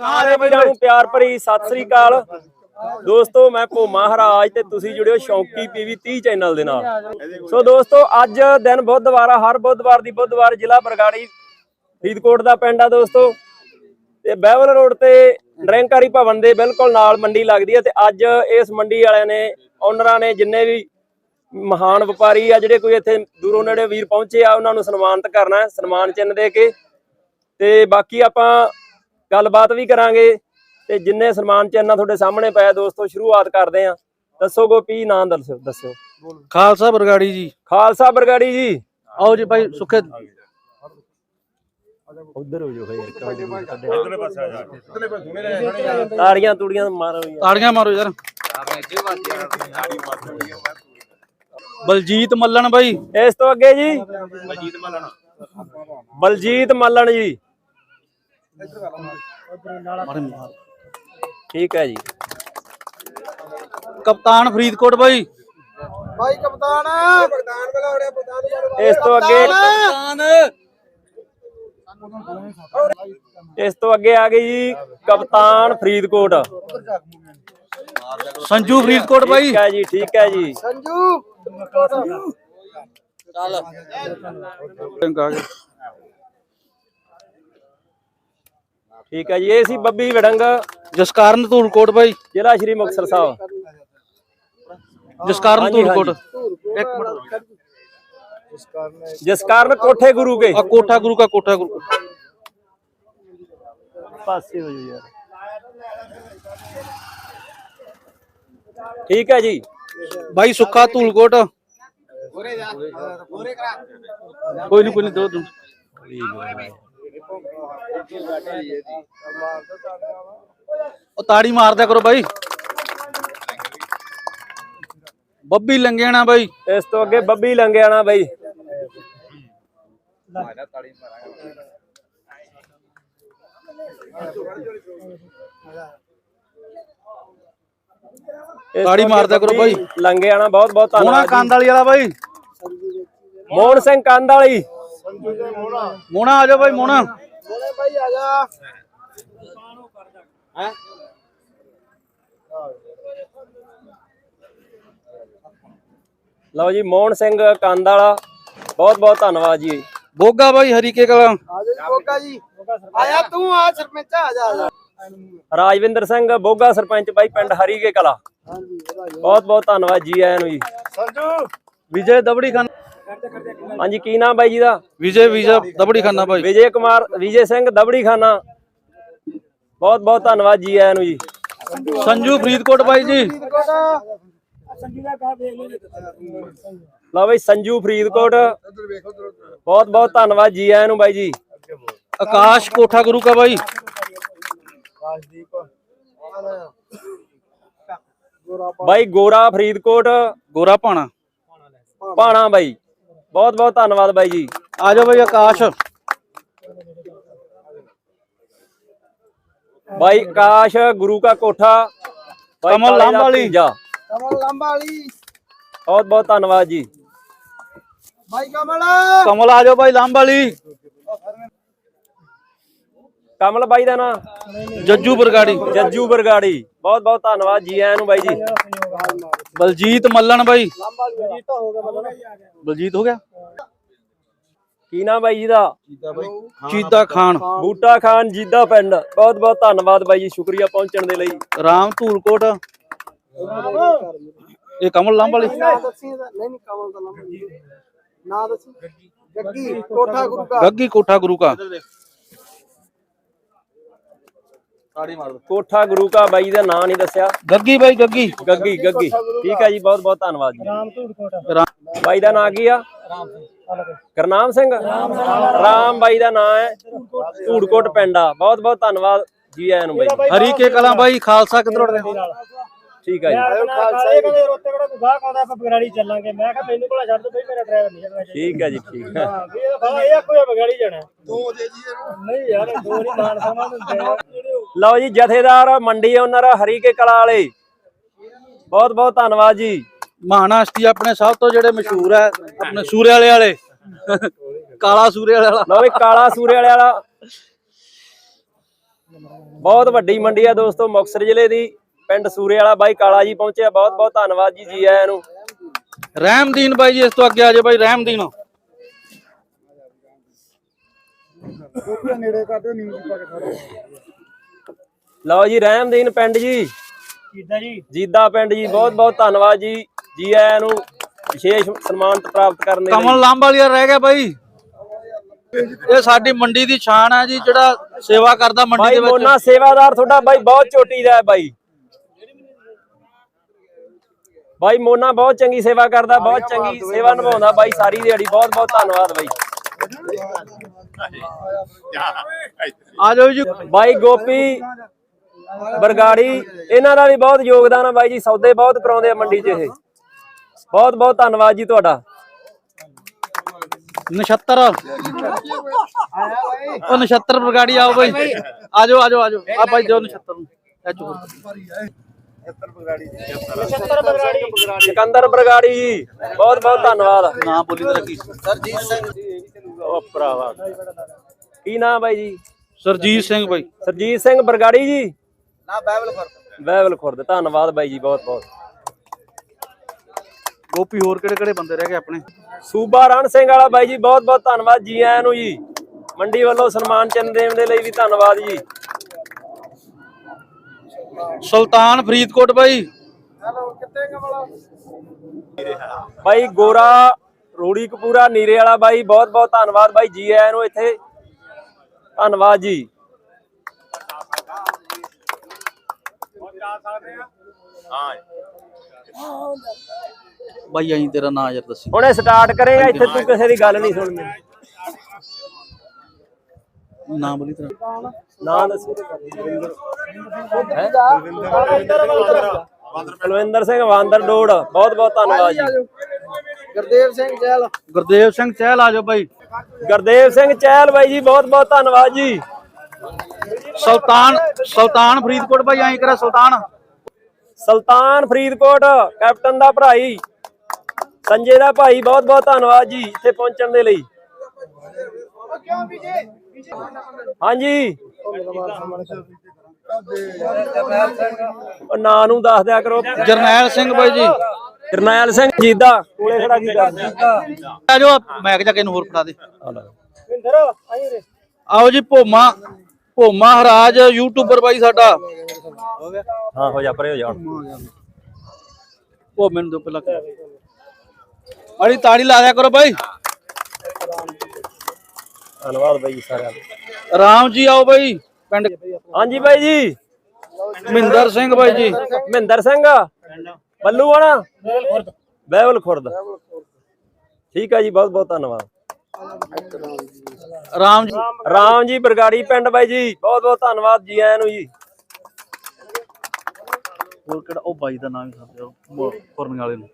ਸਾਰੇ ਵੀਰਾਂ ਨੂੰ ਪਿਆਰ ਭਰੀ ਸਤਿ ਸ੍ਰੀ ਅਕਾਲ। ਦੋਸਤੋ, ਮੈਂ ਭੋਮਾ ਹਰਾਜ ਤੇ ਤੁਸੀਂ ਜੁੜਿਓ ਸ਼ੌਂਕੀ ਪੀਵੀ 30 ਚੈਨਲ ਦੇ ਨਾਲ। ਸੋ ਦੋਸਤੋ, ਅੱਜ ਦਿਨ ਬੁੱਧਵਾਰ ਆ, ਹਰ ਬੁੱਧਵਾਰ ਦੀ ਬੁੱਧਵਾਰ ਜ਼ਿਲ੍ਹਾ ਬਰਗਾੜੀ ਫਰੀਦਕੋਟ ਦਾ ਪਿੰਡ ਆ ਦੋਸਤੋ। ਤੇ ਬਹਿਵਲ ਰੋਡ ਤੇ ਨਿਰੰਕਾਰੀ ਭਵਨ ਦੇ ਬਿਲਕੁਲ ਨਾਲ ਮੰਡੀ ਲੱਗਦੀ ਹੈ ਤੇ ਅੱਜ ਇਸ ਮੰਡੀ ਵਾਲਿਆਂ ਨੇ ਓਨਰਾਂ ਨੇ ਜਿੰਨੇ ਵੀ ਮਹਾਨ ਵਪਾਰੀ ਆ, ਜਿਹੜੇ ਕੋਈ ਇੱਥੇ ਦੂਰੋਂ ਨੇੜੇ ਵੀਰ ਪਹੁੰਚੇ ਆ, ਉਹਨਾਂ ਨੂੰ ਸਨਮਾਨਿਤ ਕਰਨਾ ਹੈ, ਸਨਮਾਨ ਚਿੰਨ੍ਹ ਦੇ ਕੇ। ਤੇ ਬਾਕੀ ਆਪਾਂ ਗੱਲਬਾਤ ਵੀ ਕਰਾਂਗੇ ਤੇ ਜਿੰਨੇ ਸਨਮਾਨ ਚਿੰਨ੍ਹ ਆ ਤੁਹਾਡੇ ਸਾਹਮਣੇ ਪਿਆ ਦੋਸਤੋ ਸ਼ੁਰੂਆਤ ਕਰਦੇ ਆ। ਦੱਸੋ ਗੋਪੀ ਨਾਂ ਦੱਸੋ ਦੱਸੋ ਖਾਲਸਾ ਬਰਗਾੜੀ ਜੀ। ਖਾਲਸਾ ਬਰਗਾੜੀ ਜੀ। ਆਓ ਜੀ ਭਾਈ ਸੁੱਖੇ ਉਧਰ ਹੋ ਜਾਓ ਤਾੜੀਆਂ ਤੂੜੀਆਂ ਮਾਰੋ ਯਾਰ ਤਾੜੀਆਂ ਮਾਰੋ ਯਾਰ। ਬਲਜੀਤ ਮੱਲਣ ਬਾਈ। ਇਸ ਤੋਂ ਅੱਗੇ ਜੀ। ਬਲਜੀਤ ਮੱਲਣ। ਬਲਜੀਤ ਮੱਲਣ ਜੀ। ਠੀਕ ਹੈ ਜੀ। ਕਪਤਾਨ ਫਰੀਦਕੋਟ ਬਾਈ। ਭਾਈ ਕਪਤਾਨ। ਕਪਤਾਨ ਬੁਲਾਉਣੇ ਕਪਤਾਨ ਇਸ ਤੋਂ ਅੱਗੇ ਇਸ ਤੋਂ ਅੱਗੇ ਆ ਗਈ ਜੀ ਕਪਤਾਨ ਫਰੀਦਕੋਟ। ਸੰਜੂ ਫਰੀਦਕੋਟ ਬਾਈ। ਠੀਕ ਹੈ ਜੀ ਠੀਕ ਹੈ ਜੀ। ਸੰਜੂ। ਠੀਕ ਹੈ ਜੀ ਇਹ ਸੀ ਬੱਬੀ ਵੜੰਗ। ਜਸਕਾਰਨ ਧੂਲਕੋਟ ਬਾਈ। ਜ਼ਿਲ੍ਹਾ ਸ਼੍ਰੀ ਮੁਕਤਸਰ ਸਾਹਿਬ। ਜਸਕਾਰਨ ਧੂਲਕੋਟ। ਇੱਕ ਮਿੰਟ ਇਸ ਕਾਰਨ ਜਿਸ ਕਾਰਨ ਕੋਠੇ ਗੁਰੂ ਕੇ। ਆ ਕੋਠਾ ਗੁਰੂ ਕਾ ਕੋਠਾ ਗੁਰੂ। ਪਾਸੇ ਹੋ ਜਾਓ ਯਾਰ। ਠੀਕ ਹੈ ਜੀ। ਬਾਈ ਸੁੱਖਾ ਧੂਲਕੋਟ। ਕੋਈ ਨਹੀਂ ਕੋਈ ਨਹੀਂ ਦੋ ਦੋ ਉਹ ਤਾੜੀ ਮਾਰਦਿਆ ਕਰੋ ਬਾਈ। ਬੱਬੀ ਲੰਗੇਣਾ ਬਾਈ। ਇਸ ਤੋਂ ਅੱਗੇ ਬੱਬੀ ਲੰਗਿਆਣਾ ਬਾਈ। ਤਾੜੀ ਮਾਰਦਿਆ ਕਰੋ ਬੱਬੀ ਲੰਗਿਆਣਾ ਬਹੁਤ ਬਹੁਤ ਧੰਨਵਾਦ ਕੰਦ ਵਾਲੀ ਵਾਲਾ ਬਾਈ। ਮੋਹਨ ਸਿੰਘ ਕੰਦ ਵਾਲੀ। ਮੋਣਾ ਆ ਜਾਓ ਬਾਈ ਮੋਣਾ ਬੋਲੇ ਭਾਈ ਆ ਜਾ। ਲਓ ਜੀ ਮੋਹਨ ਸਿੰਘ ਕੰਦ ਵਾਲਾ ਬਹੁਤ ਬਹੁਤ ਧੰਨਵਾਦ ਜੀ। ਬੋਗਾ ਬਾਈ ਹਰੀਕੇ ਕਲਾ ਆ ਜਾ ਜੀ ਬੋਗਾ ਜੀ। ਆਇਆ ਤੂੰ ਆ ਸਰਪੰਚ ਆ ਜਾ ਆ ਜਾ। ਰਾਜਵਿੰਦਰ ਸਿੰਘ ਬੋਗਾ ਸਰਪੰਚ ਬਾਈ ਪਿੰਡ ਹਰੀਕੇ ਕਲਾ ਹਾਂਜੀ ਵਧਾਈ ਬਹੁਤ ਬਹੁਤ ਧੰਨਵਾਦ ਜੀ ਆਇਆਂ ਨੂੰ ਜੀ। ਸੰਜੂ ਵਿਜੇ ਦਬੜੀ ਖਾਨ। ਹਾਂਜੀ ਕੀ ਨਾਮ ਬਾਈ ਜੀ ਦਾ? ਵਿਜੇ ਵਿਜੇ ਦਬੜੀ ਖਾਨਾ ਬਾਈ। ਵਿਜੇ ਕੁਮਾਰ ਵਿਜੇ ਸਿੰਘ ਦਬੜੀ ਖਾਨਾ ਬਹੁਤ ਬਹੁਤ ਧੰਨਵਾਦ ਜੀ ਆਇਆਂ ਨੂੰ ਜੀ। ਸੰਜੂ ਫਰੀਦਕੋਟ ਬਾਈ ਜੀ। ਲਓ ਬਾਈ ਸੰਜੂ ਫਰੀਦਕੋਟ। ਬਹੁਤ ਬਹੁਤ ਧੰਨਵਾਦ ਜੀ ਆਇਆਂ ਨੂੰ ਬਾਈ ਜੀ। ਆਕਾਸ਼ ਕੋਠਾ ਗੁਰੂ ਕਾ ਬਾਈ। ਬਾਈ ਗੋਰਾ ਫਰੀਦਕੋਟ। ਗੋਰਾ ਪਾਣਾ। ਪਾਣਾ ਬਾਈ। ਬਹੁਤ ਬਹੁਤ ਧੰਨਵਾਦ ਬਾਈ ਜੀ। ਆ ਜਾਓ ਬਾਈ ਆਕਾਸ਼। ਬਾਈ ਆਕਾਸ਼ ਗੁਰੂ ਕਾ ਕੋਠਾ ਬਾਈ ਕਮਲ ਕਾਲੇ ਦਾ ਲਾਂਭ ਵਾਲੀ। ਭਤੀਜਾ। ਕਮਲ ਲੰਬਾ ਵਾਲੀ। ਬਹੁਤ ਬਹੁਤ ਧੰਨਵਾਦ ਜੀ। ਭਾਈ ਕਮਲ। ਕਮਲ ਆ ਜਾਓ ਬਾਈ ਲਾਂਬ ਵਾਲੀ। ਕਮਲ ਬਾਈ ਦਾ ਨਾਂ? ਜੱਜੂ ਬਰਗਾੜੀ। ਜੱਜੂ ਬਰਗਾੜੀ। ਬਹੁਤ ਬਹੁਤ ਧੰਨਵਾਦ ਜੀ ਆਇਆਂ ਨੂੰ ਬਾਈ ਜੀ। ਬਲਜੀਤ ਮੱਲਣ ਬਾਈ। ਲੰਬਾ ਤਾਂ ਹੋ ਗਿਆ ਬਲਜੀਤ ਹੋ ਗਿਆ? ਕੀ ਨਾਮ ਬਾਈ ਜੀ ਦਾ? ਚੀਤਾ ਖਾਨ ਬੂਟਾ ਖਾਨ ਜੀਦਾ ਪਿੰਡ। ਬਹੁਤ ਬਹੁਤ ਧੰਨਵਾਦ ਬਾਈ ਜੀ ਸ਼ੁਕਰੀਆ ਪਹੁੰਚਣ ਦੇ ਲਈ। ਰਾਮ ਧੂਲਕੋਟ। ਇਹ ਕਮਲ ਲਾਂਬ ਵਾਲੀ। ਨਾ ਦੱਸੀ ਇਹਦਾ- ਨਹੀਂ ਨਹੀਂ ਕਮਲ ਦਾ ਨਾਮ ਨਾ ਦੱਸੀ। ਜੱਗੀ ਕੋਠਾ ਗੁਰੂ ਕਾ ਗੱਗੀ ਕੋਠਾ ਗੁਰੂ ਕਾ ਕੋਠਾ ਗੁਰੂ ਕਾ ਬਾਈ ਦਾ ਨਾਂ ਨਹੀਂ ਦੱਸਿਆ। ਗੱਗੀ ਬਾਈ ਗੱਗੀ। ਗੱਗੀ ਗੱਗੀ। ਠੀਕ ਹੈ ਜੀ ਬਹੁਤ ਬਹੁਤ ਧੰਨਵਾਦ ਜੀ। ਰਾਮ ਧੂੜਕੋਟ ਰਾਮ- ਬਾਈ ਦਾ ਨਾਂ ਕੀ ਆ? ਕਰਨਾਮ ਸਿੰਘ। ਰਾਮ ਬਾਈ ਦਾ ਨਾਂ ਹੈ ਧੂੜਕੋਟ ਪਿੰਡ ਆ। ਬਹੁਤ ਬਹੁਤ ਧੰਨਵਾਦ ਜੀ ਆਇਆਂ ਨੂੰ ਬਾਈ ਹਰੀਕੇ ਕਲਾਂ ਬਾਈ ਖਾਲਸਾ ਕਿੱਧਰ ਉੱਠਦੇ ਠੀਕ ਹੈ ਜੀ। ਖਾਲਸੇ ਕਹਿੰਦੇ ਰੋਤੇ ਕੋਲ ਕੋਈ ਗਾਹ ਆਉਂਦਾ ਆਪਾਂ ਬਗੜਾੜੀ ਚੱਲਾਂਗੇ। ਮੈਂ ਕਿਹਾ ਮੈਨੂੰ ਕੋਲ ਛੱਡ ਦੋ ਬਈ ਮੇਰਾ ਡਰਾਈਵਰ ਨਹੀਂ ਚੱਲਣਾ ਠੀਕ ਹੈ ਜੀ ਠੀਕ ਹੈ ਇਹ ਬਾਬਾ ਇਹ ਕੋਈ ਬਗਾੜੀ ਜਾਣਾ। ਦੋ ਦੇ ਜੀ ਨਹੀਂ ਯਾਰ ਦੋ ਨਹੀਂ ਮਾਨ ਸਮਾਂ ਹੁੰਦੇ ਆ। ਲਓ ਜੀ ਜਥੇਦਾਰ ਮੰਡੀ ਓਨਰ ਹਰੀਕੇ ਕਲਾ ਵਾਲੇ। ਬਹੁਤ ਬਹੁਤ ਧੰਨਵਾਦ ਜੀ। ਮਹਾਨਾਸ਼ਤੀ ਆਪਣੇ ਸਭ ਤੋਂ ਜਿਹੜੇ ਮਸ਼ਹੂਰ ਹੈ ਆਪਣੇ ਸੂਰੇ ਵਾਲੇ ਵਾਲੇ। ਕਾਲਾ ਸੂਰੇ ਵਾਲੇ ਵਾਲਾ। ਲਓ ਵੀ ਕਾਲਾ ਸੂਰੇ ਵਾਲੇ ਵਾਲਾ। ਬਹੁਤ ਵੱਡੀ ਮੰਡੀ ਆ ਦੋਸਤੋ ਮੁਕਤਸਰ ਜ਼ਿਲ੍ਹੇ ਦੀ ਪਿੰਡ ਸੂਰੇ ਵਾਲਾ ਬਾਈ ਕਾਲਾ ਜੀ ਪਹੁੰਚਿਆ। ਬਹੁਤ ਬਹੁਤ ਧੰਨਵਾਦ ਜੀ ਜੀ ਆਇਆਂ ਨੂੰ। ਰਹਿਮਦੀਨ ਬਾਈ ਜੀ ਇਸ ਤੋਂ ਅੱਗੇ ਆ ਜਾਓ ਬਾਈ ਰਹਿਮਦੀਨ ਨੇੜੇ ਕਰਦੇ ਨਿਊਜ਼ ਪਾ ਕੇ ਖੜੇ ਲਓ ਜੀ ਰਹਿਮਦੀਨ ਪਿੰਡ ਜੀ। ਕਿੱਦਾਂ ਜੀ। ਜੀਦਾ ਪਿੰਡ ਜੀ ਬਹੁਤ ਬਹੁਤ ਧੰਨਵਾਦ ਜੀ। ਜੀ ਆਇਆਂ ਨੂੰ ਵਿਸ਼ੇਸ਼ ਸਨਮਾਨਿਤ ਪ੍ਰਾਪਤ ਕਰਨ ਦੇ ਲਈ। ਕਮਲ ਲਾਂਬ ਵਾਲੀਆ ਰਹਿ ਗਿਆ ਬਾਈ। ਇਹ ਸਾਡੀ ਮੰਡੀ ਦੀ ਸ਼ਾਨ ਹੈ ਜੀ ਜਿਹੜਾ ਸੇਵਾ ਕਰਦਾ ਮੰਡੀ ਦੇ ਵਿੱਚ। ਮੋਨਾ ਸੇਵਾਦਾਰ ਤੁਹਾਡਾ ਬਾਈ ਬਹੁਤ ਚੋਟੀ ਦਾ ਹੈ ਬਾਈ। ਬਾਈ ਮੋਨਾ ਬਹੁਤ ਚੰਗੀ ਸੇਵਾ ਕਰਦਾ ਬਹੁਤ ਚੰਗੀ ਸੇਵਾ ਨਿਭਾਉਂਦਾ ਬਾਈ ਸਾਰੀ ਦਿਹਾੜੀ। ਬਹੁਤ ਬਹੁਤ ਧੰਨਵਾਦ ਬਾਈ। ਆ ਜਾਓ ਜੀ। ਬਾਈ ਗੋਪੀ। ਬਰਗਾੜੀ ਇਹਨਾਂ ਦਾ ਵੀ ਬਹੁਤ ਯੋਗਦਾਨ ਹੈ ਬਾਈ ਜੀ ਸੌਦੇ ਬਹੁਤ ਕਰਾਉਂਦੇ ਆ ਮੰਡੀ 'ਚ ਇਹ। ਬਹੁਤ ਬਹੁਤ ਧੰਨਵਾਦ ਜੀ ਤੁਹਾਡਾ। ਨਛੱਤਰ ਉਹ ਨਛੱਤਰ ਬਰਗਾੜੀ ਆਓ ਬਾਈ। ਆ ਜਾਓ ਆ ਜਾਓ ਆ ਆ ਬਾਈ ਇਹ ਚੁੱਕੋ। ਸਿਕੰਦਰ ਬਰਗਾੜੀ ਜੀ ਬਹੁਤ ਬਹੁਤ ਧੰਨਵਾਦ। ਨਾ ਬੋਲੀ ਤੇਰਾ ਕੀ ਉਹ ਭਰਾਵਾ। ਕੀ ਨਾਮ ਬਾਈ ਜੀ? ਸਰਜੀਤ ਸਿੰਘ ਬਾਈ। ਸਰਜੀਤ ਸਿੰਘ ਬਰਗਾੜੀ ਜੀ। ਨਾ ਬਾਈਬਲ ਖੁਰਦ। ਧੰਨਵਾਦ ਬਾਈ ਜੀ ਬਹੁਤ ਬਹੁਤ। ਗੋਪੀ ਹੋਰ ਕਿਹੜੇ ਕਿਹੜੇ ਬੰਦੇ ਰਹਿ ਗਏ ਆਪਣੇ? ਸੂਬਾ ਰਣ ਸਿੰਘ ਵਾਲਾ ਬਾਈ ਜੀ ਬਹੁਤ ਬਹੁਤ ਧੰਨਵਾਦ ਜੀ ਆਇਆਂ ਨੂੰ ਜੀ। ਮੰਡੀ ਵੱਲੋਂ ਸਨਮਾਨ ਚਿੰਨ ਦੇਣ ਦੇ ਲਈ ਵੀ ਧੰਨਵਾਦ ਜੀ। ਸੁਲਤਾਨ ਫਰੀਦਕੋਟ ਬਾਈ। ਹੈਲੋ ਕਿੱਥੇ ਕਮਲਾ ਬਾਈ ਗੋਰਾ ਰੂੜੀ ਕਪੂਰਾ ਨੀਰੇ ਵਾਲਾ ਬਾਈ ਬਹੁਤ ਬਹੁਤ ਧੰਨਵਾਦ ਬਾਈ ਜੀ ਆਇਆਂ ਨੂੰ ਇੱਥੇ। ਧੰਨਵਾਦ ਜੀ। ਬਾਈ ਆਈ ਤੇਰਾ ਨਾਂ ਯਾਰ ਦੱਸੀ। ਹੁਣੇ ਸਟਾਰਟ ਕਰੇਗਾ ਇੱਥੇ ਤੂੰ ਕਿਸੇ ਦੀ ਗੱਲ ਨਹੀਂ ਸੁਣਨੀ ਨਾ ਬੋਲੀ ਤੇਰਾ। ਨਾਂ ਦੱਸੋ। ਕੁਲਵਿੰਦਰ ਸਿੰਘ ਵਾਂਦਰ ਡੋੜ। ਬਹੁਤ ਬਹੁਤ ਧੰਨਵਾਦ ਜੀ। ਗੁਰਦੇਵ ਸਿੰਘ ਜੈਲ ਗੁਰਦੇਵ ਸਿੰਘ ਚਹਿਲ ਆ ਜਾਓ ਬਾਈ। ਗੁਰਦੇਵ ਸਿੰਘ ਚਹਿਲ ਬਾਈ ਜੀ ਬਹੁਤ ਬਹੁਤ ਧੰਨਵਾਦ ਜੀ। ਸੁਲਤਾਨ ਸੁਲਤਾਨ ਫਰੀਦਕੋਟ ਬਾਈ ਆਈ ਕਰਾ ਸੁਲਤਾਨ। ਸੁਲਤਾਨ ਫਰੀਦਕੋਟ ਕੈਪਟਨ ਦਾ ਭਰਾਈ। ਸੰਜੇ ਦਾ ਭਾਈ ਬਹੁਤ ਬਹੁਤ ਧੰਨਵਾਦ ਜੀ ਇੱਥੇ ਪਹੁੰਚਣ ਦੇ ਲਈ। ਹਾਂਜੀ। ਉਹ ਨਾਂ ਨੂੰ ਦੱਸ ਦਿਆ ਕਰੋ। ਜਰਨੈਲ ਸਿੰਘ ਬਾਈ ਜੀ। ਕਰਨੈਲ ਸਿੰਘ ਜੀਦਾ ਕੋਲੇ ਖੜਾ ਕੀ ਕਰਦਾ? ਆ ਜਾਓ ਮੈਂ ਜਾ ਕੇ ਇਹਨੂੰ ਹੋਰ ਫੜਾ ਦੇ। ਆਓ ਜੀ ਭੋਮਾ। ਭੋਮਾ ਹਰਾਜ ਯੂਟਿਊਬਰ ਬਾਈ ਸਾਡਾ। ਹਾਂ ਹੋ ਜਾ ਪਰੇ ਹੋ ਜਾ ਹੁਣ। ਉਹ ਮੈਨੂੰ ਦੋ ਪਹਿਲਾਂ ਅੜੀ ਤਾੜੀ ਲਾ ਦਿਆ ਕਰੋ ਬਾਈ। ਧੰਨਵਾਦ ਬਾਈ ਸਾਰਿਆਂ ਦਾ। ਰਾਮ ਜੀ ਆਓ ਬਾਈ ਪਿੰਡ। ਹਾਂਜੀ ਬਾਈ ਜੀ। ਮਹਿੰਦਰ ਸਿੰਘ ਬਾਈ ਜੀ। ਮਹਿੰਦਰ ਸਿੰਘ ਬੱਲੂ ਆਣਾ ਬਹਿਬਲ ਖੁਰਦ। ਠੀਕ ਹੈ ਜੀ ਬਹੁਤ ਬਹੁਤ ਧੰਨਵਾਦ। ਰਾਮ ਜੀ। ਰਾਮ ਜੀ ਬਰਗਾੜੀ ਪਿੰਡ ਬਾਈ ਜੀ। ਬਹੁਤ ਬਹੁਤ ਧੰਨਵਾਦ ਜੀ ਆਇਆਂ ਨੂੰ ਜੀ। ਹੋਰ ਕਿਹੜਾ? ਉਹ ਬਾਈ ਦਾ ਨਾਮ ਹੀ ਸਾਥ ਖੁਰਨੀਆਂ ਵਾਲੇ ਨੂੰ।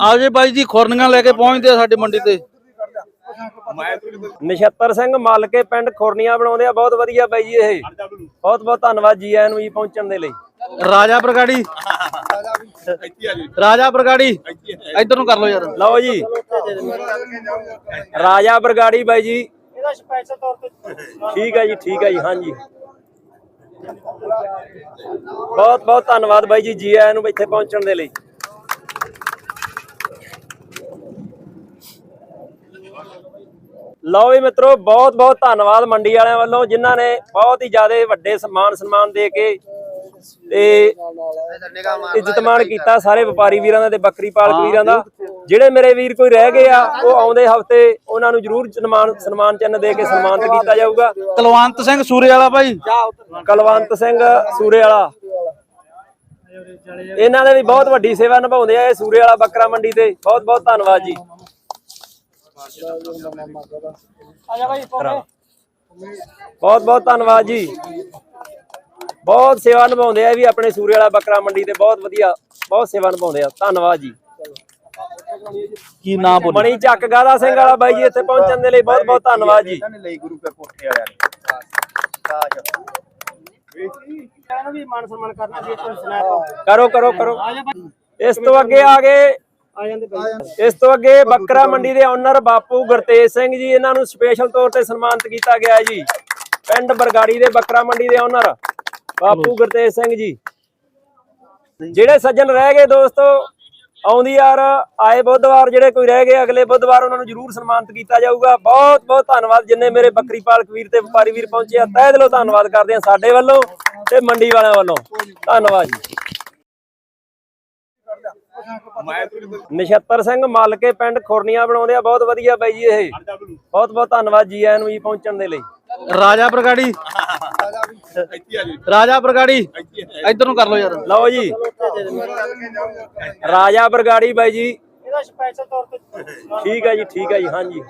ਆਓ ਜੀ ਬਾਈ ਜੀ ਖੁਰਨੀਆਂ ਲੈ ਕੇ ਪਹੁੰਚਦੇ ਆ ਸਾਡੀ ਮੰਡੀ ਤੇ। ਨਛੱਤਰ ਸਿੰਘ ਮੱਲ ਕੇ ਪਿੰਡ ਖੁਰਨੀਆਂ ਬਣਾਉਂਦੇ ਆ। ਬਹੁਤ ਵਧੀਆ ਬਾਈ ਜੀ ਇਹ। ਬਹੁਤ ਬਹੁਤ ਧੰਨਵਾਦ ਜੀ ਆਇਆਂ ਨੂੰ ਜੀ ਪਹੁੰਚਣ ਦੇ ਲਈ। ਰਾਜਾ ਬਰਗਾੜੀ। ਰਾਜਾ ਬਰਗਾੜੀ। ਇੱਧਰ ਨੂੰ ਕਰ ਲਓ ਯਾਰ। ਲਓ ਜੀ। ਰਾਜਾ ਬਰਗਾੜੀ ਬਾਈ ਜੀ। ਇਹਦਾ ਸਪੈਸ਼ਲ ਤੌਰ ਤੇ ਠੀਕ ਹੈ ਜੀ ਠੀਕ ਹੈ ਜੀ ਹਾਂਜੀ। ਬਹੁਤ ਬਹੁਤ ਧੰਨਵਾਦ ਬਾਈ ਜੀ ਜੀ ਆਇਆਂ ਨੂੰ ਇੱਥੇ ਪਹੁੰਚਣ ਦੇ ਲਈ। ਲਓ ਵੀ ਮਿੱਤਰੋ ਬਹੁਤ ਬਹੁਤ ਧੰਨਵਾਦ ਮੰਡੀ ਵਾਲਿਆਂ ਵੱਲੋਂ ਜਿਨ੍ਹਾਂ ਨੇ ਬਹੁਤ ਹੀ ਜ਼ਿਆਦਾ ਵੱਡੇ ਸਨਮਾਨ ਸਨਮਾਨ ਦੇ ਕੇ ਤੇ ਇੱਜ਼ਤਮਾਨ ਕੀਤਾ ਸਾਰੇ ਵਪਾਰੀ ਵੀਰਾਂ ਦਾ ਤੇ ਬੱਕਰੀ ਪਾਲਕ ਵੀਰਾਂ ਦਾ। ਜਿਹੜੇ ਮੇਰੇ ਵੀਰ ਕੋਈ ਰਹਿ ਗਏ ਆ ਉਹ ਆਉਂਦੇ ਹਫ਼ਤੇ ਉਹਨਾਂ ਨੂੰ ਜ਼ਰੂਰ ਸਨਮਾਨ ਸਨਮਾਨ ਚਿੰਨ੍ਹ ਦੇ ਕੇ ਸਨਮਾਨਿਤ ਕੀਤਾ ਜਾਊਗਾ। ਕੁਲਵੰਤ ਸਿੰਘ ਸੂਰੇ ਵਾਲਾ ਬਾਈ ਕਲਵੰਤ ਸਿੰਘ ਸੂਰੇ ਵਾਲਾ ਇਹਨਾਂ ਦੇ ਵੀ ਬਹੁਤ ਵੱਡੀ ਸੇਵਾ ਨਿਭਾਉਂਦੇ ਆ ਇਹ ਸੂਰੇ ਵਾਲਾ ਬੱਕਰਾ ਮੰਡੀ ਤੇ। ਬਹੁਤ ਬਹੁਤ ਧੰਨਵਾਦ ਜੀ। ਬਹੁਤ ਬਹੁਤ ਧੰਨਵਾਦ ਜੀ। ਬਹੁਤ ਸੇਵਾ ਨਿਭਾਉਂਦੇ ਆ ਵੀ ਆਪਣੇ ਸੂਰੇ ਵਾਲਾ ਬੱਕਰਾ ਮੰਡੀ ਤੇ ਬਹੁਤ ਵਧੀਆ ਬਹੁਤ ਸੇਵਾ ਨਿਭਾਉਂਦੇ ਆ। ਧੰਨਵਾਦ ਜੀ। ਕੀ ਨਾਂ ਬੋਲੀ? ਮਣੀ ਚੱਕ ਗਾਦਾ ਸਿੰਘ ਵਾਲਾ ਬਾਈ ਜੀ ਇੱਥੇ ਪਹੁੰਚਣ ਦੇ ਲਈ ਬਹੁਤ ਬਹੁਤ ਧੰਨਵਾਦ ਜੀ। ਲਈ ਗੁਰੂ ਕੇ ਕੋਠੇ ਵਾਲਿਆਂ ਨੇ। ਤਾਜ ਇਹਨੂੰ ਵੀ ਮਾਨ ਸਨਮਾਨ ਕਰਨਾ ਸੀ ਤੁਹਾਨੂੰ ਸਨੈਪ ਕਰੋ ਕਰੋ ਕਰੋ। ਇਸ ਤੋਂ ਅੱਗੇ ਆ ਗਏ ਆ ਜਾਂਦੇ ਬਾਈ ਇਸ ਤੋਂ ਅੱਗੇ ਬੱਕਰਾ ਮੰਡੀ ਦੇ ਓਨਰ ਬਾਪੂ ਗੁਰਤੇਜ ਸਿੰਘ ਜੀ ਇਹਨਾਂ ਨੂੰ ਸਪੈਸ਼ਲ ਤੌਰ ਤੇ ਸਨਮਾਨਿਤ ਕੀਤਾ ਗਿਆ ਜੀ। ਪਿੰਡ ਬਰਗਾੜੀ ਦੇ ਬੱਕਰਾ ਮੰਡੀ ਦੇ ਓਨਰ ਬਾਪੂ ਗੁਰਤੇਜ ਸਿੰਘ ਜੀ। ਜਿਹੜੇ ਸੱਜਣ ਰਹਿ ਗਏ ਦੋਸਤੋ ਆਉਂਦੀ ਯਾਰ ਆਏ ਬੁੱਧਵਾਰ ਜਿਹੜੇ ਕੋਈ ਰਹਿ ਗਏ ਅਗਲੇ ਬੁੱਧਵਾਰ ਉਹਨਾਂ ਨੂੰ ਜ਼ਰੂਰ ਸਨਮਾਨਿਤ ਕੀਤਾ ਜਾਊਗਾ। ਬਹੁਤ ਬਹੁਤ ਧੰਨਵਾਦ ਜਿੰਨੇ ਮੇਰੇ ਬੱਕਰੀ ਪਾਲਕ ਵੀਰ ਤੇ ਵਪਾਰੀ ਵੀਰ ਪਹੁੰਚੇ ਆ। ਤਹਿ ਦਿਲੋਂ ਧੰਨਵਾਦ ਕਰਦੇ ਆ ਸਾਡੇ ਵੱਲੋਂ ਤੇ ਮੰਡੀ ਵਾਲਿਆਂ ਵੱਲੋਂ। ਧੰਨਵਾਦ ਜੀ। ਨਛੱਤਰ ਸਿੰਘ ਮਾਲਕੇ ਪਿੰਡ ਖੁਰਨੀਆਂ ਬਣਾਉਂਦੇ ਆ ਬਹੁਤ ਵਧੀਆ ਬਾਈ ਜੀ ਇਹ। ਬਹੁਤ ਬਹੁਤ ਧੰਨਵਾਦ ਜੀ ਆਇਆਂ ਨੂੰ ਜੀ ਪਹੁੰਚਣ ਦੇ ਲਈ। ਰਾਜਾ ਬਰਗਾੜੀ। ਰਾਜਾ ਬਰਗਾੜੀ। ਇੱਧਰ ਨੂੰ ਕਰ ਲਓ ਯਾਰ। ਲਓ ਜੀ। ਰਾਜਾ ਬਰਗਾੜੀ ਬਾਈ ਜੀ। ਇਹਦਾ ਸਪੈਸ਼ਲ ਤੌਰ ਤੇ ਠੀਕ ਹੈ ਜੀ ਠੀਕ ਹੈ ਜੀ ਹਾਂਜੀ।